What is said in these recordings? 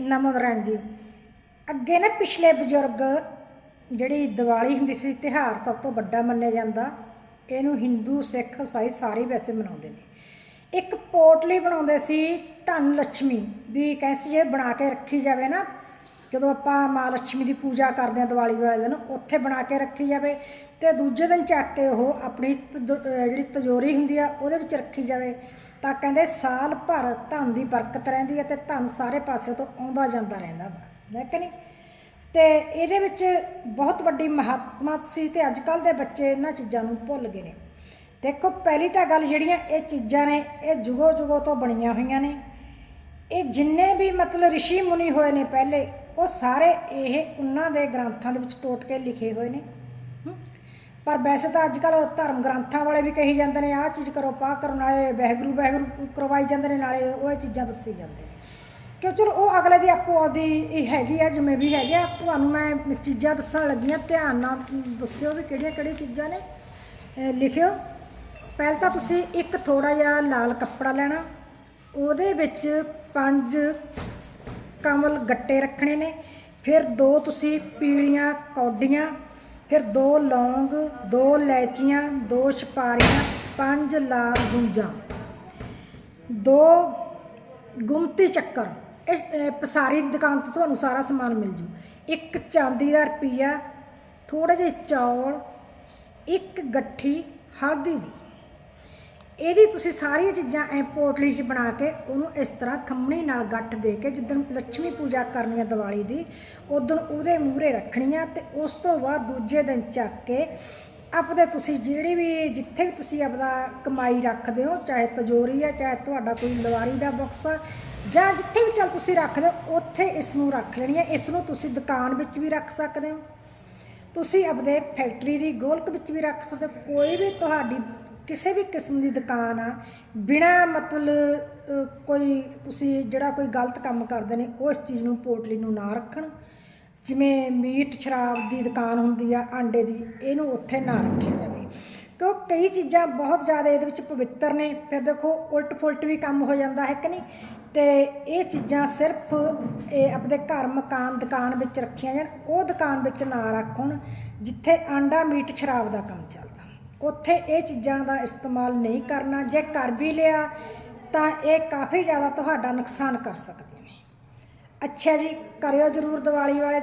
ਨਮੋ ਰਾਣ ਜੀ। ਅੱਗੇ ਨਾ ਪਿਛਲੇ ਬਜ਼ੁਰਗ ਜਿਹੜੀ ਦੀਵਾਲੀ ਹੁੰਦੀ ਸੀ ਤਿਹਾਰ ਸਭ ਤੋਂ ਵੱਡਾ ਮੰਨਿਆ ਜਾਂਦਾ, ਇਹਨੂੰ ਹਿੰਦੂ, ਸਿੱਖ ਇਸਾਈ ਸਾਰੇ ਵੈਸੇ ਮਨਾਉਂਦੇ ਨੇ। ਇੱਕ ਪੋਟਲੀ ਬਣਾਉਂਦੇ ਸੀ ਧਨ ਲక్ష్ਮੀ ਵੀ ਕੈਸੇ ਜੇ ਬਣਾ ਕੇ ਰੱਖੀ ਜਾਵੇ ਨਾ, ਜਦੋਂ ਆਪਾਂ ਮਾਂ ਲక్ష్ਮੀ ਦੀ ਪੂਜਾ ਕਰਦੇ ਆ ਦੀਵਾਲੀ ਵਾਲੇ ਦਿਨ, ਉੱਥੇ ਬਣਾ ਕੇ ਰੱਖੀ ਜਾਵੇ ਤੇ ਦੂਜੇ ਦਿਨ ਚੱਕ ਕੇ ਉਹ ਆਪਣੀ ਜਿਹੜੀ ਤਜੋਰੀ ਹੁੰਦੀ ਆ, ਉਹਦੇ ਵਿੱਚ ਰੱਖੀ ਜਾਵੇ। ਤਾਂ ਕਹਿੰਦੇ ਸਾਲ ਭਰ ਧਨ ਦੀ ਬਰਕਤ ਰਹਿੰਦੀ ਹੈ ਤੇ ਧਨ ਸਾਰੇ ਪਾਸੇ ਤੋਂ ਆਉਂਦਾ ਜਾਂਦਾ ਰਹਿੰਦਾ ਵਾ, ਹੈ ਕਿ ਨਹੀਂ? ਤੇ ਇਹਦੇ ਵਿੱਚ ਬਹੁਤ ਵੱਡੀ ਮਹੱਤਮਾ ਸੀ ਤੇ ਅੱਜ ਕੱਲ ਦੇ ਬੱਚੇ ਇਹਨਾਂ ਚੀਜ਼ਾਂ ਨੂੰ ਭੁੱਲ ਗਏ ਨੇ। ਦੇਖੋ, ਪਹਿਲੀ ਤਾਂ ਗੱਲ ਜਿਹੜੀਆਂ ਇਹ ਚੀਜ਼ਾਂ ਨੇ, ਇਹ ਜੁਗੋ ਜੁਗੋ ਤੋਂ ਬਣੀਆਂ ਹੋਈਆਂ ਨੇ। ਇਹ ਜਿੰਨੇ ਵੀ ਮਤਲਬ ਰਿਸ਼ੀ ਮੁਨੀ ਹੋਏ ਨੇ ਪਹਿਲੇ, ਉਹ ਸਾਰੇ ਇਹ ਉਹਨਾਂ ਦੇ ਗ੍ਰੰਥਾਂ ਦੇ ਵਿੱਚ ਟੋਟ ਕੇ ਲਿਖੇ ਹੋਏ ਨੇ। ਪਰ ਵੈਸੇ ਤਾਂ ਅੱਜ ਕੱਲ ਧਰਮ ਗ੍ਰੰਥਾਂ ਵਾਲੇ ਵੀ ਕਹੀ ਜਾਂਦੇ ਨੇ, ਆਹ ਚੀਜ਼ ਕਰੋ ਪਾ ਕਰੋ, ਨਾਲੇ ਵਹਿਗੁਰੂ ਵਹਿਗੁਰੂ ਕਰਵਾਈ ਜਾਂਦੇ ਨੇ, ਨਾਲੇ ਉਹ ਇਹ ਚੀਜ਼ਾਂ ਦੱਸੀ ਜਾਂਦੇ ਨੇ। ਕਿਉਂ ਚਲੋ ਉਹ ਅਗਲੇ ਦੀ ਆਪੋ ਆਪਦੀ ਇਹ ਹੈਗੀ ਆ, ਜਿਵੇਂ ਵੀ ਹੈਗੇ ਆ, ਤੁਹਾਨੂੰ ਮੈਂ ਚੀਜ਼ਾਂ ਦੱਸਣ ਲੱਗੀ ਆ ਧਿਆਨ ਨਾਲ ਦੱਸਿਓ ਵੀ ਕਿਹੜੀਆਂ ਕਿਹੜੀਆਂ ਚੀਜ਼ਾਂ ਨੇ। ਲਿਖਿਓ। ਪਹਿਲਾਂ ਤਾਂ ਤੁਸੀਂ ਇੱਕ ਥੋੜਾ ਜਿਹਾ ਲਾਲ ਕੱਪੜਾ ਲੈਣਾ, ਉਹਦੇ ਵਿੱਚ ਪੰਜ ਕਮਲ ਗੱਟੇ ਰੱਖਣੇ ਨੇ, ਫਿਰ ਦੋ ਤੁਸੀਂ ਪੀਲੀਆਂ ਕੌਡੀਆਂ ਫਿਰ ਦੋ ਲੌਂਗ ਦੋ ਇਲਾਇਚੀਆਂ ਦੋ ਛਪਾਰੀਆਂ ਪੰਜ ਲਾਲ ਗੁੰਜਾਂ ਦੋ ਗੁੰਮਤੀ ਚੱਕਰ। ਇਸ ਅਹ, ਪਸਾਰੀ ਦੀ ਦੁਕਾਨ ਤੋਂ ਤੁਹਾਨੂੰ ਸਾਰਾ ਸਮਾਨ ਮਿਲ ਜੂ। ਇੱਕ ਚਾਂਦੀ ਦਾ ਰੁਪਈਆ ਥੋੜੇ ਜਿਹੇ ਚੌਲ ਇੱਕ ਗੱਠੀ ਹਲਦੀ ਦੀ। ਇਹਦੀ ਤੁਸੀਂ ਸਾਰੀਆਂ ਚੀਜ਼ਾਂ ਐ ਪੋਟਲੀ 'ਚ ਬਣਾ ਕੇ ਉਹਨੂੰ ਇਸ ਤਰ੍ਹਾਂ ਖੰਮਣੀ ਨਾਲ ਗੱਠ ਦੇ ਕੇ ਜਿੱਦਣ ਲక్ష్ਮੀ ਪੂਜਾ ਕਰਨੀ ਹੈ ਦੀਵਾਲੀ ਦੀ ਉਦੋਂ ਉਹਦੇ ਮੂਹਰੇ ਰੱਖਣੀਆਂ ਤੇ ਉਸ ਤੋਂ ਬਾਅਦ ਦੂਜੇ ਦਿਨ ਚੱਕ ਕੇ ਆਪਦੇ ਤੁਸੀਂ ਜਿਹੜੀ ਵੀ, ਜਿੱਥੇ ਵੀ ਤੁਸੀਂ ਆਪਦਾ ਕਮਾਈ ਰੱਖਦੇ ਹੋ, ਚਾਹੇ ਤਜੋਰੀ ਹੈ ਚਾਹੇ ਤੁਹਾਡਾ ਕੋਈ ਲਵਾਰੀ ਦਾ ਬਾਕਸ ਆ, ਜਾਂ ਜਿੱਥੇ ਵੀ ਚੱਲ ਤੁਸੀਂ ਰੱਖਦੇ ਹੋ, ਉੱਥੇ ਇਸ ਨੂੰ ਰੱਖ ਲੈਣੀ ਹੈ ਇਸ ਨੂੰ ਤੁਸੀਂ ਦੁਕਾਨ ਵਿੱਚ ਵੀ ਰੱਖ ਸਕਦੇ ਹੋ। ਤੁਸੀਂ ਆਪਦੇ ਫੈਕਟਰੀ ਦੀ ਗੋਲਕ ਵਿੱਚ ਵੀ ਰੱਖ ਸਕਦੇ ਹੋ, ਕੋਈ ਵੀ ਤੁਹਾਡੀ ਕਿਸੇ ਵੀ ਕਿਸਮ ਦੀ ਦੁਕਾਨ ਆ, ਬਿਨਾ ਮਤਲਬ ਕੋਈ ਤੁਸੀਂ ਜਿਹੜਾ ਕੋਈ ਗਲਤ ਕੰਮ ਕਰਦੇ ਨੇ, ਉਸ ਚੀਜ਼ ਨੂੰ ਪੋਟਲੀ ਨੂੰ ਨਾ ਰੱਖਣ। ਜਿਵੇਂ ਮੀਟ ਸ਼ਰਾਬ ਦੀ ਦੁਕਾਨ ਹੁੰਦੀ ਆ, ਆਂਡੇ ਦੀ, ਇਹਨੂੰ ਉੱਥੇ ਨਾ ਰੱਖਿਆ ਜਾਵੇ। ਕਿਉਂ? ਕਈ ਚੀਜ਼ਾਂ ਬਹੁਤ ਜ਼ਿਆਦਾ ਇਹਦੇ ਵਿੱਚ ਪਵਿੱਤਰ ਨੇ। ਫਿਰ ਦੇਖੋ ਉਲਟ ਫੁਲਟ ਵੀ ਕੰਮ ਹੋ ਜਾਂਦਾ, ਹੈ ਕਿ ਨਹੀਂ? ਤੇ ਇਹ ਚੀਜ਼ਾਂ ਸਿਰਫ ਇਹ ਆਪਣੇ ਘਰ ਮਕਾਨ ਦੁਕਾਨ ਵਿੱਚ ਰੱਖੀਆਂ ਜਾਣ, ਉਹ ਦੁਕਾਨ ਵਿੱਚ ਨਾ ਰੱਖਣ ਜਿੱਥੇ ਆਂਡਾ ਮੀਟ ਸ਼ਰਾਬ ਦਾ ਕੰਮ ਚੱਲਦਾ। ਉੱਥੇ ਇਹ ਚੀਜ਼ਾਂ ਦਾ ਇਸਤੇਮਾਲ ਨਹੀਂ ਕਰਨਾ, ਜੇ ਕਰ ਵੀ ਲਿਆ ਤਾਂ ਇਹ ਕਾਫੀ ਜ਼ਿਆਦਾ ਤੁਹਾਡਾ ਨੁਕਸਾਨ ਕਰ ਸਕਦੇ ਨੇ। ਅੱਛਾ ਜੀ, ਕਰਿਓ ਜਰੂਰ ਦੀਵਾਲੀ ਵਾਲੇ,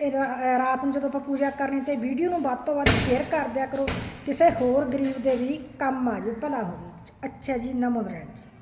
ਇਹ ਰਾਤ ਨੂੰ ਜਦੋਂ ਆਪਾਂ ਪੂਜਾ ਕਰਨੀ ਤੇ ਵੀਡੀਓ ਨੂੰ ਵੱਧ ਤੋਂ ਵੱਧ ਸ਼ੇਅਰ ਕਰ ਦਿਆ ਕਰੋ, ਕਿਸੇ ਹੋਰ ਗਰੀਬ ਦੇ ਵੀ ਕੰਮ ਆ ਜਾਊ, ਭਲਾ ਹੋਵੇ। ਅੱਛਾ ਜੀ, ਨਮੋ ਨਾਰਾਇਣ ਜੀ।